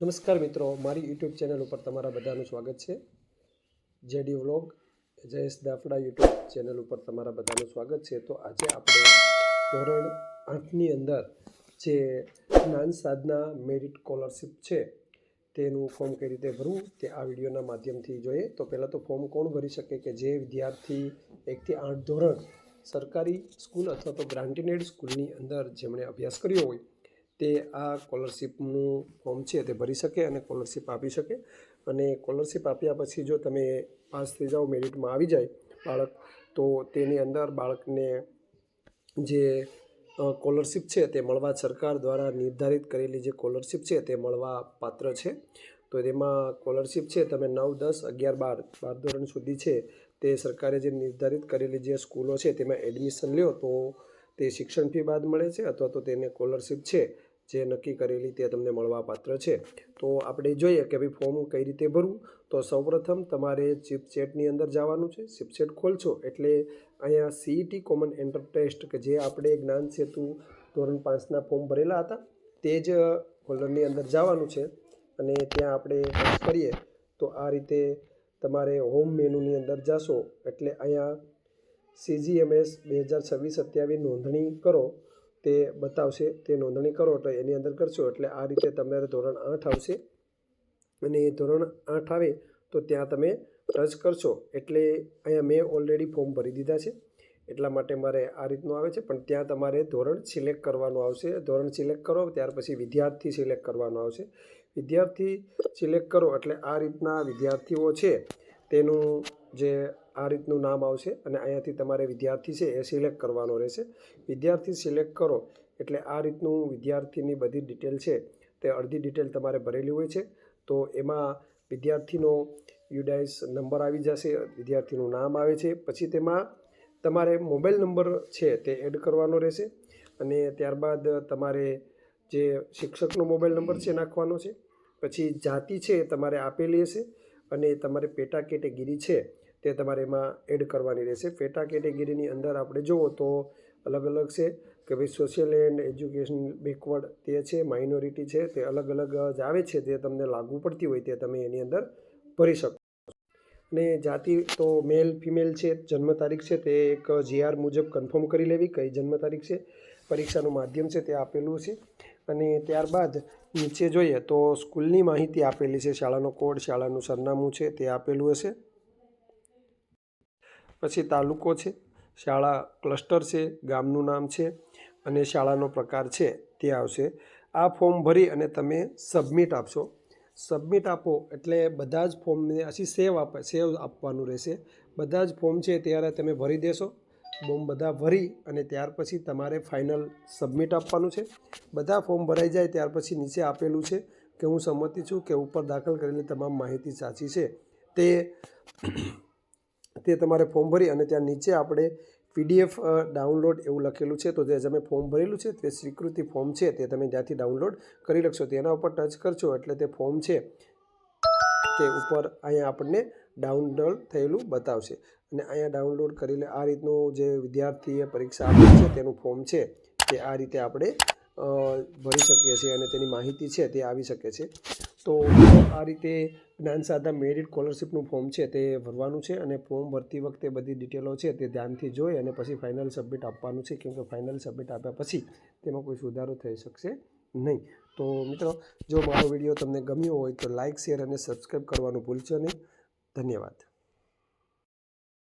નમસ્કાર મિત્રો, મારી યુટ્યુબ ચેનલ ઉપર તમારા બધાનું સ્વાગત છે. JD vlog, Jayesh Dafda YouTube channel ઉપર તમારા બધાનું સ્વાગત છે. તો આજે આપણે ધોરણ આઠની અંદર જે જ્ઞાન સાધના મેરિટ સ્કોલરશીપ છે, તેનું ફોર્મ કઈ રીતે ભરવું, તે આ વિડીયોના માધ્યમથી જોઈએ. તો પહેલાં તો ફોર્મ કોણ ભરી શકે કે જે વિદ્યાર્થી એકથી આઠ ધોરણ સરકારી સ્કૂલ અથવા તો ગ્રાન્ટીનેડ સ્કૂલની અંદર જેમણે અભ્યાસ કર્યો હોય તે આ સ્કોલરશીપનું ફોર્મ છે તે ભરી શકે અને સ્કોલરશીપ આપી શકે. અને સ્કોલરશીપ આપ્યા પછી જો તમે પાસ થઈ જાઓ, મેરિટમાં આવી જાય બાળક, તો તેની અંદર બાળકને જે સ્કોલરશિપ છે તે મળવા સરકાર દ્વારા નિર્ધારિત કરેલી જે સ્કોલરશિપ છે તે મળવા પાત્ર છે. તો તેમાં સ્કોલરશિપ છે તમે નવ, દસ, અગિયાર, બાર બાર ધોરણ સુધી છે તે સરકારે જે નિર્ધારિત કરેલી જે સ્કૂલો છે તેમાં એડમિશન લ્યો તો તે શિક્ષણ ફી બાદ મળે છે અથવા તો તેને સ્કોલરશિપ છે જે નક્કી કરેલી તે તમને મળવા પાત્ર છે. તો આપણે જોઈએ કે ભાઈ ફોર્મ કઈ રીતે ભરવું? તો સૌપ્રથમ તમારે ચિપસેટની અંદર જવાનું છે. ચિપસેટ ખોલશો એટલે અહીંયા સીઈટી કોમન એન્ટર ટેસ્ટ કે જે આપણે જ્ઞાન સેતુ ધોરણ પાંચના ફોર્મ ભરેલા હતા, તે જ ફોલ્ડરની અંદર જવાનું છે. અને ત્યાં આપણે કરીએ તો આ રીતે તમારે હોમ મેનુની અંદર જશો. એટલે અહીંયા સીજીએમએસ બે હજાર છવ્વીસ સત્યાવીસ નોંધણી કરો. તે બતાવશે, તે નોંધણી કરો એટલે એની અંદર કરશો એટલે આ રીતે તમારે ધોરણ આઠ આવશે. અને એ ધોરણ આઠ આવે તો ત્યાં તમે ટચ કરશો. એટલે અહીંયા મેં ઓલરેડી ફોર્મ ભરી દીધા છે. એટલા માટે મારે આ રીતનું આવે છે. પણ ત્યાં તમારે ધોરણ સિલેક્ટ કરવાનું આવશે. ધોરણ સિલેક્ટ કરો, ત્યાર પછી વિદ્યાર્થી સિલેક્ટ કરવાનું આવશે. વિદ્યાર્થી સિલેક્ટ કરો એટલે આ રીતના વિદ્યાર્થીઓ છે. તેનું જે આ રીતનું નામ આવશે અને અહીંયાથી તમારે વિદ્યાર્થી છે એ સિલેક્ટ કરવાનો રહેશે. વિદ્યાર્થી સિલેક્ટ કરો એટલે આ રીતનું વિદ્યાર્થીની બધી ડિટેલ છે તે અડધી ડિટેલ તમારે ભરેલી હોય છે. તો એમાં વિદ્યાર્થીનો યુડાઇસ નંબર આવી જશે, વિદ્યાર્થીનું નામ આવે છે. પછી તેમાં તમારે મોબાઈલ નંબર છે તે એડ કરવાનો રહેશે અને ત્યારબાદ તમારે જે શિક્ષકનો મોબાઈલ નંબર છે નાખવાનો છે. પછી જાતિ છે તમારે આપેલી હશે. અને તમારે પેટા કેટેગરી છે તે તમારે એમાં એડ કરવાની રહેશે. પેટા કેટેગરીની અંદર આપણે જુઓ તો અલગ અલગ છે કે ભાઈ સોશિયલ એન્ડ એજ્યુકેશન બેકવર્ડ તે છે માઇનોરિટી છે, તે અલગ અલગ જ આવે છે તે તમને લાગુ પડતી હોય તે તમે એની અંદર ભરી શકો અને જાતિ તો મેલ ફિમેલ છે, જન્મ તારીખ છે તે એક જીઆર મુજબ કન્ફર્મ કરી લેવી કઈ જન્મ તારીખ છે, પરીક્ષાનું માધ્યમ છે તે આપેલું છે. અને ત્યારબાદ નીચે જોઈએ તો સ્કૂલની માહિતી આપેલી છે. શાળાનો કોડ, શાળાનું સરનામું છે, તે આપેલું હશે. પછી તાલુકો છે. શાળા ક્લસ્ટર છે, ગામનું નામ છે અને શાળાનો પ્રકાર છે, તે આવશે. આ ફોર્મ ભરી અને તમે સબમિટ આપશો. સબમિટ આપો એટલે બધા જ ફોર્મને, પછી સેવ આપે, સેવ આપવાનું રહેશે. બધા જ ફોર્મ છે, ત્યારે તમે ભરી દેશો. ફોર્મ બધા ભરી અને ત્યાર પછી તમારે ફાઇનલ સબમિટ આપવાનું છે. બધા ફોર્મ ભરાઈ જાય ત્યાર પછી નીચે આપેલું છે કે હું સંમતિ છું કે ઉપર દાખલ કરેલી તમામ માહિતી સાચી છે. તે તે તમારે ફોર્મ ભરી અને ત્યાં નીચે આપણે પીડીએફ ડાઉનલોડ એવું લખેલું છે. તો જે તમે ફોર્મ ભરેલું છે તે સ્વીકૃતિ ફોર્મ છે તે તમે ત્યાંથી ડાઉનલોડ કરી લખશો. તેના ઉપર ટચ કરશો એટલે તે ફોર્મ છે. તે ઉપર અહીંયા આપણને ડાઉનલોડ થયેલું બતાવશે. અને અહીંયા ડાઉનલોડ કરીને આ રીતનું જે વિદ્યાર્થીએ પરીક્ષા આપી છે, તેનું ફોર્મ છે, તે આ રીતે આપણે ભરી શકીએ છીએ અને તેની માહિતી છે તે આવી શકે છે. તો આ રીતે જ્ઞાન સાધા મેરિટ સ્કોલરશિપનું ફોર્મ છે તે ભરવાનું છે અને ફોર્મ ભરતી વખતે બધી ડિટેલો છે તે ધ્યાનથી જોઈ અને પછી ફાઇનલ સબમિટ આપવાનું છે, કેમકે ફાઇનલ સબમિટ આપ્યા પછી તેમાં કોઈ સુધારો થઈ શકશે નહીં. તો મિત્રો, જો મારો વીડિયો તમને ગમ્યો હોય તો લાઇક શેર અને સબસ્ક્રાઈબ કરવાનું ભૂલશો નહીં. ધન્યવાદ.